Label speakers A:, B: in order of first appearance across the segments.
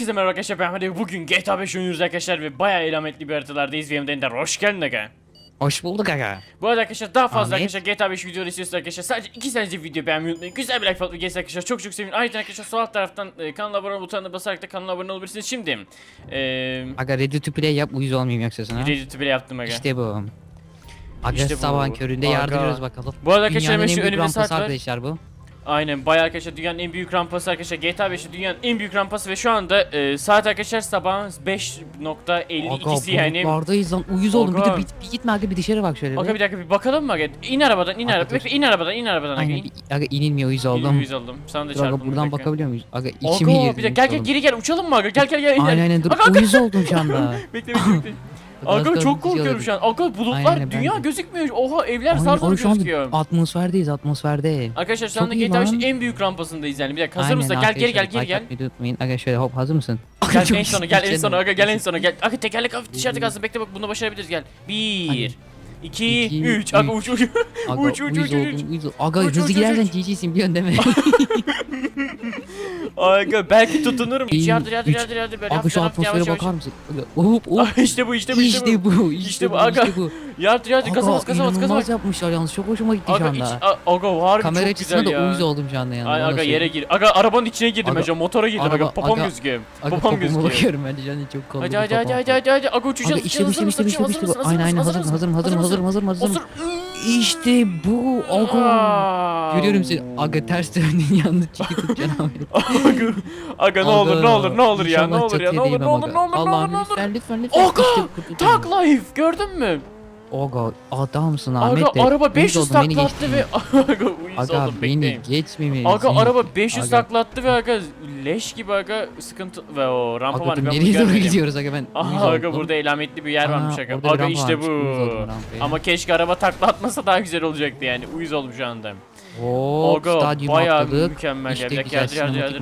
A: Herkese merhaba arkadaşlar ben Hadi bugün GTA 5 oynuyoruz arkadaşlar ve bayağı elametli bir haritadayız benim de hoş geldin aga
B: Hoş bulduk aga.
A: Bu arada arkadaşlar daha fazla
B: Ahmet.
A: arkadaşlar GTA 5 videoları istiyorsanız arkadaşlar sadece 2 saniye video beğenmeyi unutmayın Güzel bir like falan gelirse arkadaşlar çok çok sevinirim Ayrıca arkadaşlar sol alt taraftan e, kanala abone ol butonuna basarak da kanala abone olabilirsiniz Şimdi Eee
B: Aga ready to play yap uyuz olmayayım yoksa sana.
A: Reddit'i bile yaptım aga
B: İşte bu. Aga
A: İşte
B: sabahın köründe
A: Aga.
B: yardırıyoruz bakalım.
A: Bu arada arkadaşlar hemen
B: en
A: şu önümde saat var
B: arkadaşlar bu.
A: Aynen bayağı arkadaşlar dünyanın en büyük rampası arkadaşlar GTA 5'te dünyanın en büyük rampası ve şu anda e, saat arkadaşlar sabahın 5.52'si yani
B: bulutlardayız lan uyuz oldum. Bir
A: Aga.
B: de bir, bir gitme aga bir dışarı bak şöyle.
A: Aga bir dakika bir bakalım mı aga? İn arabadan in
B: Aga,
A: arabadan.
B: dur.
A: İn arabadan in arabadan aga.
B: Aynen
A: in.
B: bir, aga inilmiyor uyuz oldum.
A: Yüz oldum. Sana da
B: Dur aga buradan bakabiliyor muyuz? Aga içime
A: Aga bir dakika gel
B: uyuz
A: gel
B: oldum.
A: geri gel uçalım mı aga? Gel gel gel.
B: Aynen aynen dur
A: Aga, aga.
B: uyuz oldum şu anda.
A: Bekle bekle bekle. Aga
B: Az
A: çok korkuyorum şu an. Aga bulutlar
B: Aynen, ben
A: dünya
B: de.
A: gözükmüyor. Oha evler
B: aga, şu
A: gözüküyor.
B: atmosferdeyiz atmosferde.
A: Arkadaşlar şu
B: Çok
A: anda
B: iyi
A: GTA 5'in
B: lan.
A: en büyük rampasındayız yani. Bir dakika hazır mısın? Gel geri gel geri gel.
B: unutmayın. Aga şöyle hop hazır mısın?
A: Gel en sona gel en sona aga gel en sona gel. Aga tekerlek hafif dışarıda kalsın. Bekle bak bunu başarabiliriz gel. Bir.
B: Hadi.
A: iki,
B: İki,
A: üç. Aga uç uç.
B: Aga
A: Uç, uç, uç, uç.
B: Aga
A: Uç, uç,
B: hızlı
A: uç,
B: gidersen
A: uç.
B: GG'sin biliyorsun değil mi?
A: Aga belki tutunurum.
B: Bir,
A: yardır yardır
B: üç.
A: yardır yardır. Böyle
B: Aga
A: hafif
B: şu
A: hafif yavaş
B: atmosfere
A: yavaş.
B: bakar mısın? Aga, Hop hop.
A: Ah, işte bu işte bu işte bu.
B: İşte bu, işte
A: İşte bu,
B: bu,
A: aga.
B: işte bu.
A: Yardır yardır
B: Aga
A: gaza bas.
B: inanılmaz yapmışlar yalnız çok hoşuma gitti şu
A: Aga iç,
B: anda.
A: a- aga harbi
B: Kamera
A: çok
B: açısına
A: güzel
B: da
A: ya.
B: uyuz oldum şu anda yani.
A: Ay, aga yere
B: söyleyeyim.
A: gir. Aga arabanın içine girdim
B: Aga,
A: aga motora girdim aga,
B: araba-
A: popom
B: aga-
A: gözüküyor.
B: Aga
A: Popom
B: popomu
A: gözüküyor.
B: bakıyorum ben de canım çok kolay.
A: Hadi hadi hadi hadi hadi hadi aga uçacağız
B: Aga işte bu işte bu işte bu işte bu işte bu. Aynen aynen hazırım hazırım hazırım hazırım hazırım hazırım.
A: Osur.
B: İşte bu. Aga. Görüyorum seni. Aga ters döndün yalnız tutacaksın abi.
A: Aga, aga ne olur ne olur ne olur ya ne olur ya ne
B: çok
A: olur
B: iyi
A: ne olur
B: değilim
A: ne olur ne
B: aga.
A: olur
B: Allah'ım
A: ne olur.
B: lütfen lütfen lütfen.
A: Aga,
B: İşte bu, kurtuldum.
A: Tak life gördün mü?
B: Aga adamsın Ahmet
A: Aga
B: de.
A: araba
B: Uyuz
A: 500
B: oldum,
A: takla attı ve aga uyuz
B: Aga
A: oldum
B: beni
A: bekleyin. Aga araba 500
B: Aga.
A: takla attı ve aga leş gibi aga sıkıntı ve o rampa
B: Aga
A: var ben bunu
B: nereye doğru gidiyoruz aga ben?
A: Aha aga
B: oldum.
A: burada elametli bir yer
B: Ana,
A: varmış aga. Aga işte bu.
B: oldum.
A: Ama keşke araba takla atmasa daha güzel olacaktı yani. Uyuz oldum şu anda.
B: Hop
A: Aga bayağı
B: atladık.
A: mükemmel
B: İşte
A: ya. Bir dakika yardır.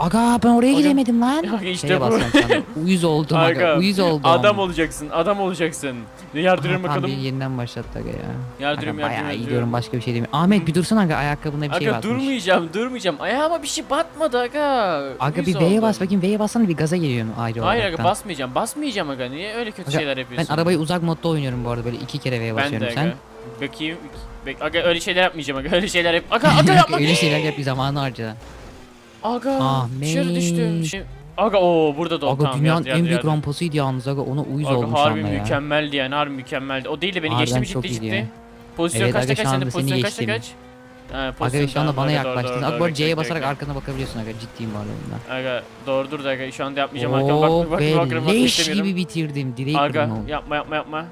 B: Aga ben oraya
A: Aga.
B: gidemedim lan.
A: İşte
B: Şeye
A: bu.
B: basacağım. Uyuz oldum aga.
A: Aga,
B: Uyuz oldum.
A: Adam olacaksın, adam olacaksın. Yardırıyorum
B: Aha,
A: bakalım.
B: beni yeniden başlattı aga ya.
A: Yardırıyorum,
B: Aga bayağı
A: yardırıyorum,
B: iyi diyorum başka bir şey demiyorum. Ahmet bir dursana aga ayakkabında bir şey
A: Aga
B: batmış.
A: durmayacağım, durmayacağım. Ayağıma bir şey batmadı aga.
B: Aga
A: Uyuz
B: bir V'ye
A: oldum.
B: bas bakayım V'ye bassana bir gaza geliyorsun ayrı
A: Hayır
B: olaraktan.
A: aga basmayacağım, basmayacağım aga. Niye öyle kötü
B: Aga,
A: şeyler
B: Ben
A: yapıyorsun?
B: arabayı uzak modda oynuyorum bu arada böyle iki kere V'ye
A: Ben
B: basıyorum
A: de
B: sen.
A: aga. Bakayım. Bek aga öyle şeyler yapmayacağım aga. Öyle şeyler yap. Aga aga yapma.
B: Öyle şeyler yap bir zamanı harca.
A: Aga
B: Ahmet.
A: dışarı düştüm. Şimdi... Aga o burada da o
B: Aga
A: tamam.
B: dünyanın
A: yardır,
B: en
A: yardır,
B: büyük
A: yardır.
B: rampasıydı yalnız aga ona uyuz
A: Aga
B: oldum şu
A: harbi
B: anda ya.
A: mükemmeldi yani harbi mükemmeldi. O değil de beni
B: Harbiden
A: geçti mi
B: çok
A: ciddi
B: iyiydi
A: ciddi. Pozisyon
B: Evet,
A: kaçta
B: aga,
A: kaç
B: şu
A: sende
B: anda seni
A: pozisyon kaçta
B: geçtim.
A: kaç? Ha,
B: Aga şu anda
A: tamam,
B: bana
A: aga, doğru,
B: yaklaştın.
A: doğru,
B: Aga
A: doğru,
B: bu arada
A: bekle,
B: C'ye
A: bekle,
B: basarak
A: bekle.
B: arkana bakabiliyorsun aga ciddiyim var bundan.
A: Aga doğru dur da aga şu anda yapmayacağım arkama bak
B: Oo
A: bak
B: be
A: bak bakmak
B: leş
A: istemiyorum.
B: gibi bitirdim. Direği
A: Aga
B: kırdım oğlum.
A: yapma yapma yapma.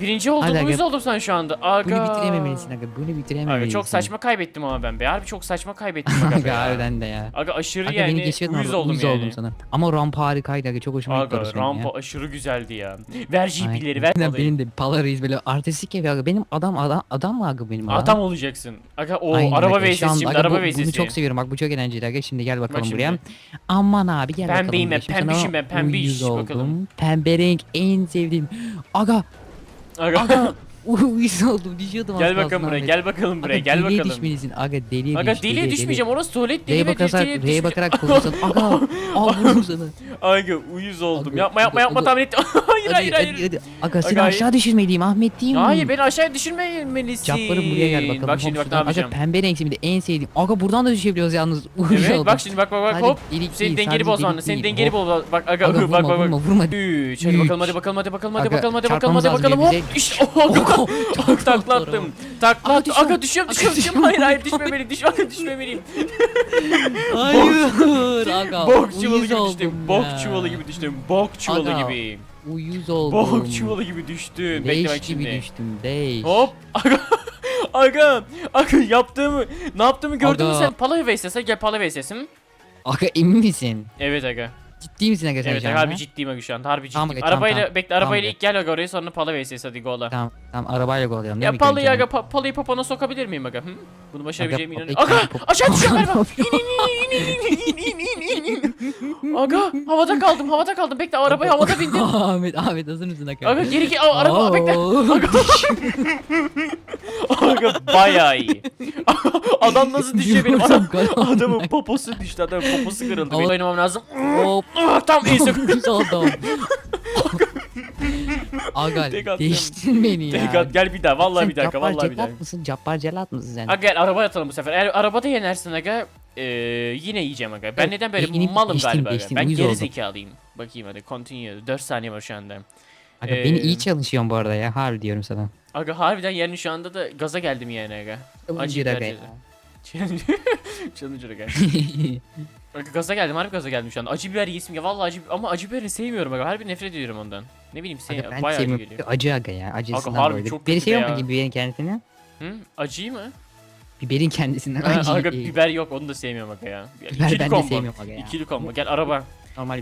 A: Birinci oldum
B: Hadi aga.
A: uyuz oldum sen şu anda. Aga.
B: Bunu bitirememelisin aga. Bunu bitirememelisin.
A: Aga çok saçma kaybettim ama ben be. Harbi çok saçma kaybettim aga.
B: Aga harbiden de ya.
A: Aga aşırı
B: Aga
A: yani
B: beni geçiyordun
A: uyuz
B: orada.
A: oldum
B: Uyuz
A: yani.
B: oldum sana. Ama rampa harikaydı aga. Çok hoşuma gitti
A: Aga rampa
B: ya.
A: aşırı güzeldi ya. Ver. GP'leri ver.
B: Aynen. Benim de palarıyız böyle artistik evi aga. Benim adam adam adam mı aga benim adam?
A: Adam olacaksın. Aga o
B: Aynen
A: araba
B: anda
A: şimdi araba
B: bu- Bunu çok seviyorum bak bu çok eğlenceli aga. Şimdi gel bakalım buraya. Aman abi gel bakalım.
A: Pembeyim ben, pembişim ben, pembiş. Bakalım.
B: Pembe renk en sevdiğim. Aga
A: 啊，
B: 咁。Uyuz oldum düşüyordum
A: gel bakalım buraya gel bakalım buraya gel
B: deliye
A: bakalım.
B: düşmelisin aga deliye
A: Aga
B: düş.
A: deliye düşmeyeceğim orası tuvalet deli
B: R'ye
A: ve
B: bakarak
A: deliye
B: R'ye
A: düşmeyeceğim.
B: bakarak konuşsan aga al vurdum sana.
A: Aga uyuz oldum.
B: Aga,
A: yapma yapma
B: aga,
A: yapma
B: aga.
A: tahmin ettim. hayır
B: Hadi,
A: hayır
B: hadi,
A: hayır.
B: hadi. Aga seni
A: Aga,
B: aşağı düşürmeliyim Ahmet değil mi?
A: Hayır beni aşağıya düşürmemelisin.
B: Caplarım buraya gel bakalım.
A: Bak şimdi bak ne
B: şuradan.
A: yapacağım.
B: Aga pembe renk şimdi en sevdiğim. Aga buradan da düşebiliyoruz yalnız. Uyuz
A: Evet
B: oldum.
A: bak şimdi bak bak bak
B: Sadece
A: hop.
B: delik
A: Senin
B: değil,
A: dengeli
B: sadece
A: boz bana.
B: delik
A: Senin
B: değil.
A: dengeli
B: Hop.
A: boz. Bak aga
B: Aga,
A: bak
B: vurma,
A: bak bak.
B: vurma, vurma.
A: 3 hadi
B: Üç.
A: bakalım hadi bakalım hadi bakalım hadi
B: Aga,
A: bakalım hadi bakalım
B: çarpmamız
A: hadi
B: lazım
A: bakalım hop.
B: birbirimize.
A: İşte oh,
B: Aga,
A: takla attım. Takla
B: Aga, düşüyorum.
A: Aga düşüyorum düşüyorum düşüyorum. Hayır hayır düşmemeliyim. Düş aga düşmemeliyim.
B: Hayır. Aga.
A: Bok çuvalı
B: uyuz
A: gibi
B: oldum
A: düştüm. Bok
B: ya.
A: çuvalı gibi düştüm. Bok çuvalı
B: Aga,
A: gibi.
B: Uyuz oldum.
A: Bok çuvalı gibi düştün. Bekle bak
B: gibi
A: şimdi.
B: düştüm. Leş.
A: Hop. Aga. Aga. Aga yaptığımı ne yaptığımı gördün mü
B: Aga.
A: sen? Pala VSS'e gel Pala VSS'im.
B: Aga emin misin?
A: Evet aga.
B: Ciddi misin aga sen
A: Evet
B: şu
A: aga,
B: anda?
A: harbi ciddiyim aga şu an. Harbi
B: Tamam
A: ciddiyim.
B: aga, tamam,
A: arabayla
B: tamam.
A: bekle
B: Tamam
A: arabayla
B: aga.
A: ilk gel aga oraya sonra Pala VSS hadi gola.
B: Tamam tamam arabayla gol değil
A: Ya Pala'yı aga pa Pala'yı popona sokabilir miyim aga? Hı? Bunu başarabileceğime
B: Aga,
A: inanıyorum. Aga aşağı düşüyorum
B: Ne
A: galiba. İn in in in in in in in in in in. Aga havada kaldım havada kaldım. Bekle arabaya havada bindim.
B: Ahmet Ahmet hazır mısın Aga?
A: Aga geri Aa, araba bekle.
B: Oo.
A: Aga bayağı iyi. Adam nasıl benim?
B: Vursam
A: Adam, adamın poposu düştü. Adamın poposu kırıldı. Benim oynamam lazım.
B: Hop.
A: Ah, Tam iyi sok.
B: Güzel oldum. Aga
A: Tek atıyorum.
B: değiştin beni ya.
A: Tek at, gel bir daha. Vallahi
B: Sen
A: bir dakika.
B: Cabbar
A: Vallahi bir dakika.
B: mısın? Cabbar Celat mısın sen?
A: Aga gel arabaya atalım bu sefer. Eğer arabada yenersin aga ee, yine yiyeceğim aga. Ben neden böyle
B: beynini
A: malım
B: geçtim,
A: galiba
B: geçtim,
A: Ben geri zekalıyım. Bakayım hadi continue. 4 saniye var şu anda.
B: Aga
A: Ee,
B: beni iyi çalışıyorsun bu arada ya. Harbi diyorum sana.
A: Aga harbiden yani şu anda da gaza geldim yani aga. Acı
B: Bir aga
A: biber
B: ya.
A: Challenger aga. Aga gaza geldim harbi gaza geldim şu anda. Acı biber yesim ya vallahi acı ama acı biberini sevmiyorum aga. Harbi nefret ediyorum ondan. Ne bileyim
B: Aga
A: sev
B: ben
A: bayağı acı
B: sevmiyorum.
A: geliyor.
B: Acı aga ya. Acısından
A: harbi
B: dolayı.
A: çok
B: Biberi
A: kötü
B: seviyor
A: be
B: musun
A: ya.
B: biberin kendisini?
A: Hı? Acıyı mı?
B: Biberin kendisinden
A: Ha,
B: acı.
A: aga
B: değil.
A: biber yok onu da sevmiyorum aga ya.
B: Biber
A: İkili
B: ben de
A: combo.
B: sevmiyorum aga ya.
A: İkili combo. Gel araba.
B: Normal.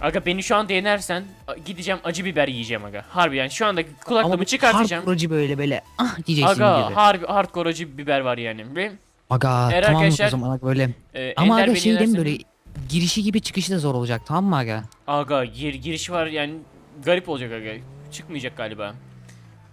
A: Aga beni şu anda yenersen gideceğim acı biber yiyeceğim aga. Harbi yani şu anda
B: Ama
A: kulaklığımı
B: bu
A: çıkartacağım.
B: hardcore acı böyle böyle ah diyeceksin
A: Aga
B: gibi.
A: harbi hardcore acı biber var yani. Ve
B: Aga
A: Eğer
B: tamam
A: arkadaşlar-
B: o zaman aga böyle.
A: e,
B: Ama aga şey değil mi
A: yenerse-
B: böyle girişi gibi çıkışı da zor olacak tamam mı aga?
A: Aga gir, girişi var yani garip olacak aga. Çıkmayacak galiba.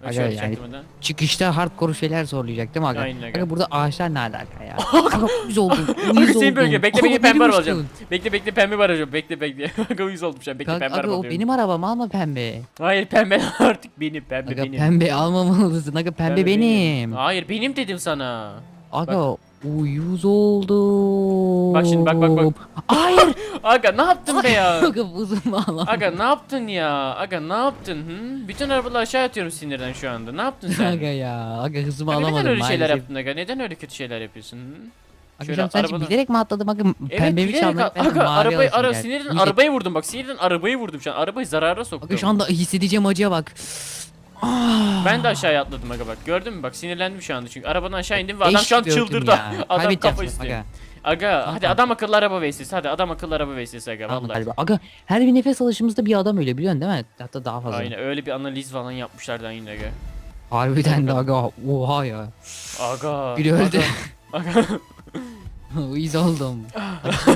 A: Bak
B: Aga yani-. Çıkışta hardcore şeyler zorlayacak değil mi aga?
A: Aynen aga.
B: Aga burada ağaçlar ne alaka ya? aga uyuz oldum.
A: Aga
B: Uyuz
A: senin
B: oldum.
A: bölge. Bekle
B: Aga,
A: bekle pembe
B: benim
A: araba alacağım. Bekle bekle pembe var alacağım. Bekle bekle. Aga uyuz oldum şu an. Bekle
B: Kanka,
A: pembe
B: aga
A: araba
B: o
A: alıyorum.
B: benim arabam alma pembe.
A: Hayır pembe artık benim pembe
B: Aga
A: benim.
B: pembe almamalısın aga pembe, benim.
A: Hayır benim dedim sana.
B: Aga uyuz oldum.
A: Bak şimdi, bak, bak, bak.
B: Hayır.
A: Aga ne yaptın be ya?
B: aga buzum ağlam.
A: Aga ne yaptın ya? Aga ne yaptın? Hı? Bütün arabaları aşağı atıyorum sinirden şu anda. Ne yaptın sen?
B: Aga ya. Aga hızımı
A: Aga
B: alamadım
A: neden öyle şeyler
B: maalesef.
A: yaptın Aga? Neden öyle kötü şeyler yapıyorsun? Hı? Şöyle
B: canım sence
A: arabadan-
B: bilerek mi atladım aga
A: Evet bilerek
B: çalmayı
A: aga, arabayı ara sinirden
B: İyice-
A: arabayı vurdum bak sinirden arabayı vurdum şu an arabayı zarara soktum.
B: Aga şu anda hissedeceğim acıya bak. Ah.
A: Ben de aşağıya atladım aga bak gördün mü bak sinirlendim şu anda çünkü arabadan aşağı indim ve adam
B: Eş
A: şu an çıldırdı.
B: ya.
A: adam
B: Kaybedeceğim
A: kafa istiyor.
B: Aga.
A: Aga hadi adam akıllı araba vesilesi hadi adam akıllı araba vesilesi aga
B: Tamam,
A: vallahi.
B: galiba. Aga her bir nefes alışımızda bir adam öyle biliyorsun değil mi? Hatta daha fazla.
A: Aynen öyle bir analiz falan yapmışlardı yine aga.
B: Harbiden de aga oha ya.
A: Aga.
B: Biri öldü.
A: Aga. aga.
B: Uyuz oldum.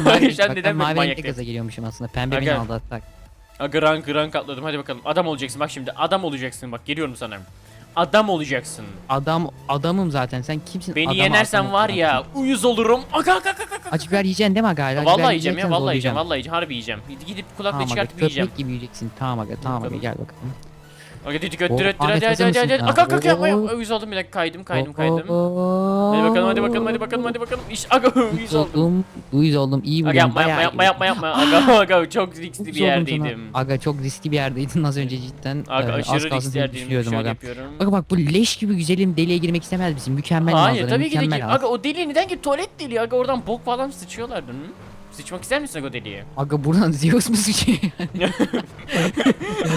A: Hayır, sen
B: Bak
A: neden
B: ben
A: böyle
B: geliyormuşum aslında. Pembe beni.
A: Aga rank rank atladım hadi bakalım adam olacaksın bak şimdi adam olacaksın bak geliyorum sana. Adam olacaksın.
B: Adam adamım zaten sen kimsin?
A: Beni
B: Adama
A: yenersen var ya uyuz olurum. Aga aga aga aga.
B: Acı biber yiyeceksin değil mi aga? Acı biber
A: Vallahi yiyeceğim ya
B: yiyeceksen
A: vallahi yiyeceğim
B: zorlayacağım.
A: vallahi yiyeceğim harbi yiyeceğim. Gidip kulaklığı
B: Tamam aga
A: çıkartıp yiyeceğim.
B: köpek gibi yiyeceksin. Tamam aga tamam aga
A: Bakalım.
B: gel bakalım.
A: Aga dedi göttür
B: Oh,
A: öttür hadi hadi hadi hadi. aga aga yapma yapma. Uyuz oldum bir dakika kaydım kaydım kaydım. Hadi bakalım hadi bakalım hadi bakalım hadi bakalım. İş aga Uyuz oldum.
B: Uyuz oldum. İyi
A: Aga
B: biliyorum.
A: yapma yapma yapma yapma yapma. Aga aga çok riskli bir yerdeydim.
B: Aga çok riskli bir yerdeydin az önce cidden.
A: Aga
B: Ee,
A: aşırı riskli yerdeydim.
B: aga. Aga bak bu leş gibi güzelim deliğe girmek istemez misin? Mükemmel
A: Hayır
B: manzara,
A: tabii ki de Aga o deliğe neden ki tuvalet deliği aga oradan bok falan sıçıyorlardı. Hı? Sıçmak ister misin o deliğe?
B: Aga buradan Zeus mu sıçıyor?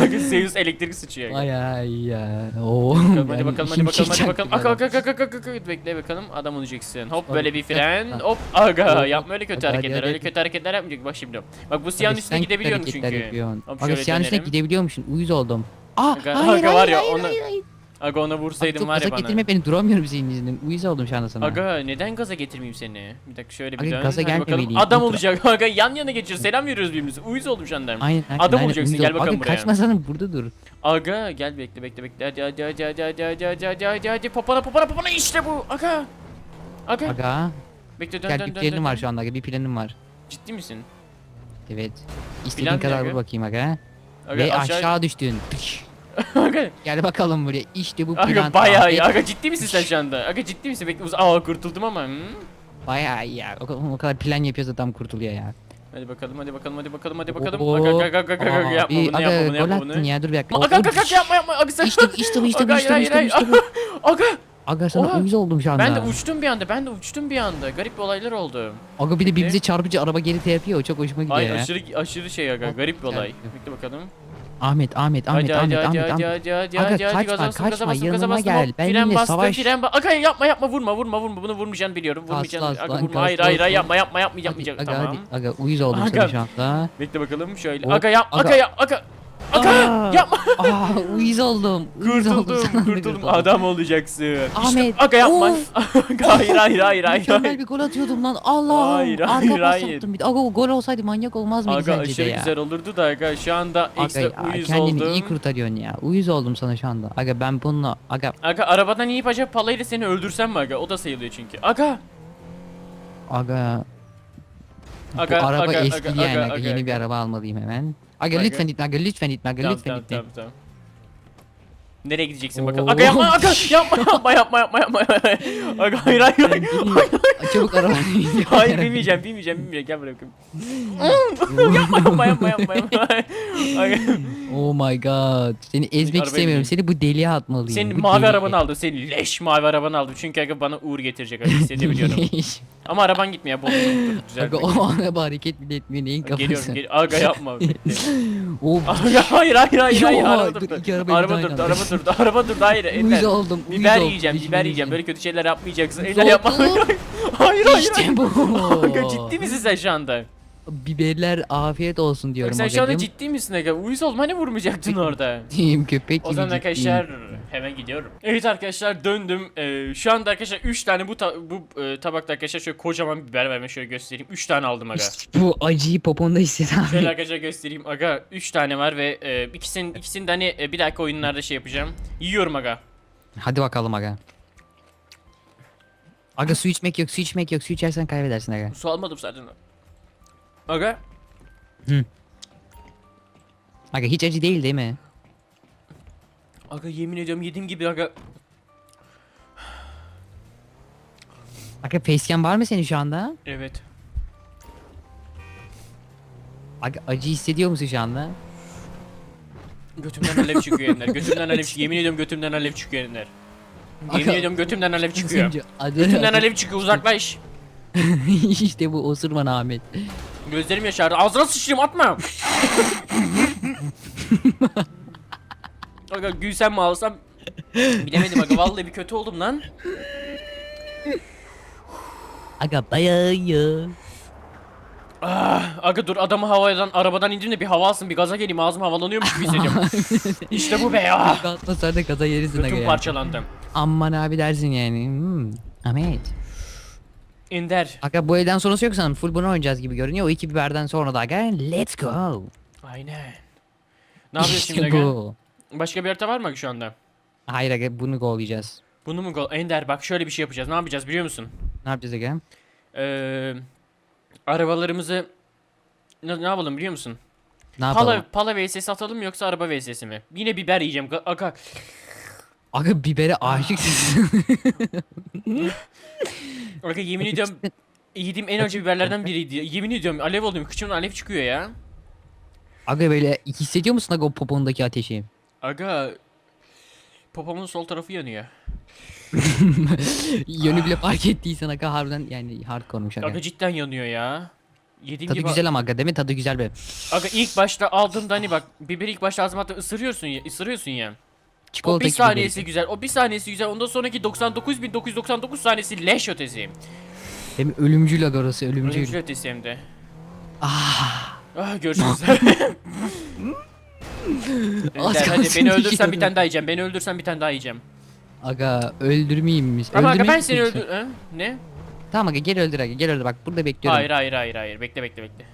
A: Aga Zeus elektrik sıçıyor.
B: Ay ay ya. Oo.
A: Bakalım, hadi bakalım hadi bakalım hadi bakalım. aga aga aga aga aga bekle bakalım adam olacaksın. Hop böyle bir fren. Hop aga yapma öyle kötü hareketler. Öyle kötü hareketler yapmayacak bak şimdi. Bak bu siyahın üstüne gidebiliyorum çünkü.
B: Aga siyahın üstüne gidebiliyormuşsun. Uyuz oldum. Aa, hayır, hayır,
A: ya,
B: hayır,
A: onu-
B: hayır, hayır.
A: Aga ona vursaydın var
B: gaza
A: ya bana.
B: getirme beni duramıyorum senin yüzünden. Uyuz oldum şu anda sana.
A: Aga neden gaza getirmeyeyim seni? Bir dakika şöyle bir
B: Aga,
A: dön.
B: gaza
A: Hadi bakalım.
B: gelmemeliyim.
A: Adam
B: Ultra-
A: olacak. Aga yan yana geçiyoruz. Selam veriyoruz birbirimize. Uyuz oldum şu anda.
B: Aynen, aynen,
A: Adam
B: aynen,
A: olacaksın,
B: uyuz
A: gel
B: oldum.
A: bakalım
B: Aga
A: buraya.
B: kaçmasana burada dur.
A: Aga gel bekle bekle bekle. Hadi hadi hadi hadi hadi hadi hadi hadi hadi hadi popana popana popana işte bu. Aga. Aga.
B: Aga
A: Bekle dön
B: gel
A: dön
B: bir
A: dön.
B: planım
A: dön,
B: var
A: dön.
B: şu anda aga bir planım var.
A: Ciddi misin?
B: Evet. İstediğin
A: Plan ne
B: kadar
A: aga?
B: vur bakayım aga.
A: Aga
B: Ve
A: aşağı.
B: aşağı düştün. Pış.
A: Aga.
B: Gel bakalım buraya. İşte bu plan.
A: Aga bayağı iyi.
B: Ahmet.
A: Aga ciddi misin sen şu anda? Aga ciddi misin? Bekle uz- Aa kurtuldum ama. Hı?
B: Bayağı iyi ya. O, kadar- o kadar plan yapıyorsa adam kurtuluyor ya.
A: Hadi bakalım hadi bakalım hadi bakalım hadi bakalım.
B: Oo.
A: Aga aga aga aga aga yapma
B: Abi,
A: bunu yapma bunu
B: gol
A: yapma
B: attın
A: bunu.
B: ya dur bir dakika.
A: Aga aga aga yapma yapma. Aga sen.
B: İşte bu işte bu işte bu
A: Aga,
B: işte bu
A: hayır,
B: işte bu
A: hayır,
B: işte bu.
A: Aga.
B: Aga sana
A: Oha.
B: uyuz oldum şu anda.
A: Ben de uçtum bir anda. Ben de uçtum bir anda. Garip bir olaylar oldu.
B: Aga bir de birbirimize çarpıcı araba geri yapıyor. O çok hoşuma gidiyor
A: Ay
B: ya.
A: aşırı aşırı şey aga. Garip bir olay. Bekle bakalım.
B: Ahmet Ahmet
A: Hadi
B: Ahmet
A: hadi
B: Ahmet
A: hadi
B: Ahmet
A: hadi
B: Ahmet.
A: hadi hadi
B: Aga,
A: hadi hadi
B: kaçma, kaçma, yanıma gel.
A: hop,
B: Benimle
A: fren bastım
B: savaş.
A: fren ba Aga yapma yapma vurma vurma vurma bunu vurmayacağını biliyorum
B: Kas,
A: vurmayacağını
B: kas
A: aga vurma
B: kas,
A: hayır hayır hayır
B: kas.
A: yapma yapma yapma
B: Hadi,
A: yapmayacak
B: aga,
A: tamam.
B: hadi, aga uyuz oldum
A: Aga.
B: sana şu anda.
A: Bekle bakalım şöyle
B: Hop,
A: aga yap aga
B: aga.
A: yap aga Aga
B: Aa.
A: yapma.
B: Aa uyuz oldum. Uyuz oldum.
A: Kurtuldum
B: Sana da
A: kurtuldum adam olacaksın.
B: Ahmet,
A: aga yapma.
B: of.
A: Aga, hayır hayır hayır hayır.
B: Mükemmel bir gol atıyordum lan. Allah'ım.
A: Hayır,
B: Arka
A: hayır,
B: pas
A: hayır.
B: yaptım bir de. Aga o gol olsaydı manyak olmaz mıydı
A: Aga
B: sence de
A: aşırı
B: ya?
A: güzel olurdu da aga şu anda
B: Aga
A: ekstra
B: ya,
A: uyuz
B: kendini
A: oldum.
B: iyi kurtarıyorsun ya. Uyuz oldum sana şu anda. Aga ben bununla aga
A: Aga arabadan inip acaba palayla seni öldürsem mi aga? O da sayılıyor çünkü. Aga.
B: aga
A: Aga,
B: bu araba
A: aga,
B: eski
A: aga,
B: yani.
A: aga,
B: Aga,
A: aga,
B: yeni bir
A: aga.
B: araba almalıyım hemen. Aga,
A: Aga.
B: lütfen gitme. Aga lütfen gitme. Aga
A: Tamam
B: lütfen
A: tamam
B: gitme.
A: tamam tamam. Nereye gideceksin bakalım?
B: Oo.
A: Aga yapma aga yapma yapma yapma yapma yapma. Aga hayır hayır hayır.
B: Çabuk araba.
A: Hayır bilmeyeceğim bilmeyeceğim bilmeyeceğim gel buraya bakayım. yapma yapma yapma yapma. Aga,
B: oh my god. Seni ezmek
A: Arabayı
B: istemiyorum.
A: bineyim.
B: Seni bu deliğe atmalıyım.
A: Senin
B: Bu
A: mavi
B: deliğe.
A: arabanı aldım. Senin leş mavi arabanı aldım. Çünkü aga bana uğur getirecek aga hissedebiliyorum. Ama araban gitmiyor. Bozuldu. Güzel.
B: Aga o araba hareket bile etmiyor. Neyin kafası?
A: Geliyorum. Gel aga yapma. Bekle. Aga hayır hayır hayır hayır.
B: Yo,
A: Araba
B: dur,
A: durdu.
B: iki arabayı
A: Araba
B: birden
A: durdu. Araba durdu. Araba durdu. Hayır.
B: uyuz
A: Ender.
B: oldum. uyuz
A: Biber
B: oldum,
A: yiyeceğim, biber yiyeceğim. Böyle kötü şeyler yapmayacaksın. Ender yapma.
B: oldum.
A: hayır hayır.
B: İşte bu.
A: Aga ciddi misin sen şu anda?
B: Biberler afiyet olsun
A: Bak
B: diyorum.
A: sen şu anda
B: agacım.
A: ciddi misin Aga? Uyuz olma hani vurmayacaktın orada?
B: Ciddiyim köpek
A: O
B: gibi
A: zaman
B: ciddiyim.
A: arkadaşlar hemen gidiyorum. Evet arkadaşlar döndüm. Ee, şu anda arkadaşlar 3 tane bu ta- bu e, tabakta arkadaşlar şöyle kocaman biber verme şöyle göstereyim. 3 tane aldım aga.
B: Bu acıyı poponda hisset abi.
A: Şöyle arkadaşlar göstereyim aga 3 tane var ve e, ikisinin ikisini de hani e, bir dahaki oyunlarda şey yapacağım. Yiyorum aga.
B: Hadi bakalım aga. Aga su içmek yok, su içmek yok. Su içersen kaybedersin aga.
A: Su almadım zaten. Aga
B: Aga hiç acı değil değil mi?
A: aga yemin ediyorum yediğim gibi aga.
B: Aga facecam var mı senin şu anda?
A: Evet.
B: Aga acı hissediyor musun şu anda?
A: Götümden alev çıkıyor Ender. Götümden alev çıkıyor. Yemin ediyorum götümden alev çıkıyor Ender. Yemin
B: Aga,
A: ediyorum götümden alev çıkıyor. Götümden
B: adı-
A: alev çıkıyor uzaklaş.
B: işte bu osurman Ahmet.
A: Gözlerim yaşardı. Ağzına sıçrayım atma. aga gülsem mi ağlasam bilemedim aga vallahi bir kötü oldum lan.
B: Aga bayayı.
A: Ah, aga dur adamı havadan arabadan indim de bir hava alsın bir gaza geleyim ağzım havalanıyormuş gibi hissediyorum. işte bu be ya.
B: Atmosferde kaza yerisin aga
A: Götüm
B: ya.
A: parçalandı.
B: Aman abi dersin yani. Hmm. Ahmet.
A: Ender.
B: Aga bu elden sonrası yok sanırım. Full bunu oynayacağız gibi görünüyor. O iki biberden sonra da aga let's go.
A: Aynen. Ne yapıyorsun
B: İşte
A: şimdi aga?
B: bu.
A: Başka bir harita var mı şu anda?
B: Hayır aga bunu gollayacağız.
A: Bunu mu gol? Ender bak şöyle bir şey yapacağız. Ne yapacağız biliyor musun?
B: Ne yapacağız aga?
A: Ee, arabalarımızı ne, ne yapalım biliyor musun?
B: Ne yapalım?
A: Pala, pala VSS atalım mı yoksa araba VSS mi? Yine biber yiyeceğim. Ga- Aga.
B: Aga bibere aşıksın.
A: Aga yemin ediyorum yediğim en acı biberlerden biriydi. Yemin ediyorum alev oluyorum. Kıçımdan alev çıkıyor ya.
B: aga böyle hissediyor musun aga o popondaki ateşi?
A: Aga popomun sol tarafı yanıyor.
B: Yönü bile fark ettiysen aga harbiden yani hardcore'muş aga.
A: Aga cidden yanıyor ya. Yediğim
B: Tadı
A: gibi
B: güzel ama aga değil mi? Tadı güzel be.
A: Aga ilk başta aldığımda hani bak biberi ilk başta ağzıma atıp ısırıyorsun ya, ısırıyorsun ya. O bir
B: gibi
A: saniyesi
B: böyle.
A: güzel. O bir saniyesi güzel. Ondan sonraki 99.999 saniyesi leş ötesi.
B: Mi? Ölümcül aga orası ölümcül.
A: Ölümcül ötesi hem de.
B: Ah.
A: Ah görüşürüz.
B: Az
A: Ender, hadi
B: kalsın
A: beni öldürsen bir tane daha yiyeceğim. Beni öldürsen bir tane daha yiyeceğim.
B: Aga öldürmeyeyim mi?
A: Ama aga ben seni öldür... Ha? Ne?
B: Tamam aga gel öldür aga gel öldür bak burada bekliyorum.
A: Hayır hayır hayır hayır. Bekle bekle bekle.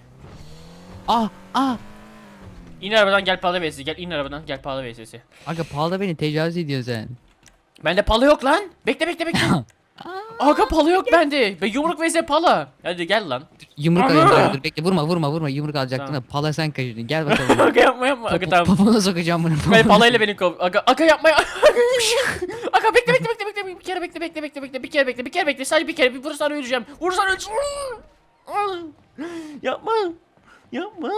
B: Ah ah.
A: İn arabadan gel pahalı VS'si. Gel in arabadan gel pahalı VS'si.
B: Aga pahalı beni tecavüz ediyorsun sen.
A: Bende palı yok lan. Bekle bekle bekle. Aga palı yok bende. Be yumruk vs pala. Hadi gel lan.
B: Yumruk
A: Aha!
B: alayım dur, bekle vurma vurma vurma yumruk alacaktın
A: Tamam.
B: da pala sen kaçırdın gel bakalım.
A: Aga yapma yapma. Aga tamam.
B: Popona sokacağım bunu.
A: Hayır palayla beni kov. Aga, aga yapma ya. aga bekle bekle bekle bekle. Bir kere bekle bekle bekle bekle. Bir kere bekle bir kere bekle. Sadece bir kere bir vurursan öleceğim. Vurursan öleceğim. yapma. Yapma.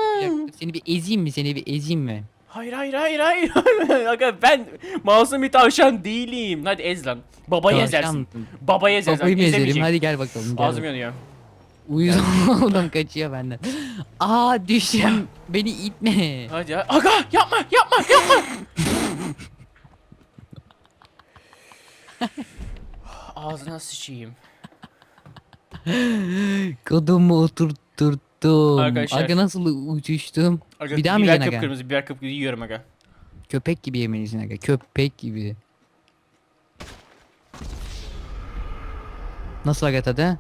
B: Seni bir ezeyim mi seni bir ezeyim mi?
A: Hayır hayır hayır hayır. aga ben masum bir tavşan değilim. Hadi ez lan. Babayı
B: Tavşan
A: ezersin.
B: mısın?
A: Babayı ezersin.
B: Ezelim
A: Ezemeyecek.
B: hadi gel bakalım. Gel
A: Ağzım yanıyor.
B: Uyuz oldum kaçıyor benden. Aa düşeceğim beni itme.
A: Hadi ya. Aga yapma yapma yapma. Ağzına sıçayım.
B: Kodumu oturttur uçtum.
A: Arkadaşlar.
B: Aga nasıl uçuştum.
A: Aga,
B: Bir daha mı yiyeceksin aga?
A: kıpkırmızı biber kıpkırmızı yiyorum aga.
B: Köpek gibi yemelisin aga. Köpek gibi. Nasıl aga tadı?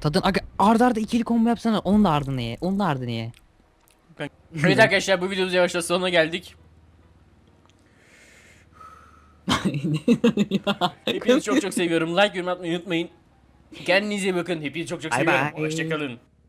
B: Tadın aga arda arda ikili combo yapsana. Onun da ardını ye. Onun da ardını ye.
A: Evet arkadaşlar bu videomuz yavaşça sonuna geldik. Hepinizi çok çok seviyorum. Like yorum atmayı unutmayın. Kendinize bakın. Hepinizi çok çok
B: Bye
A: seviyorum.
B: bye.
A: Hoşçakalın.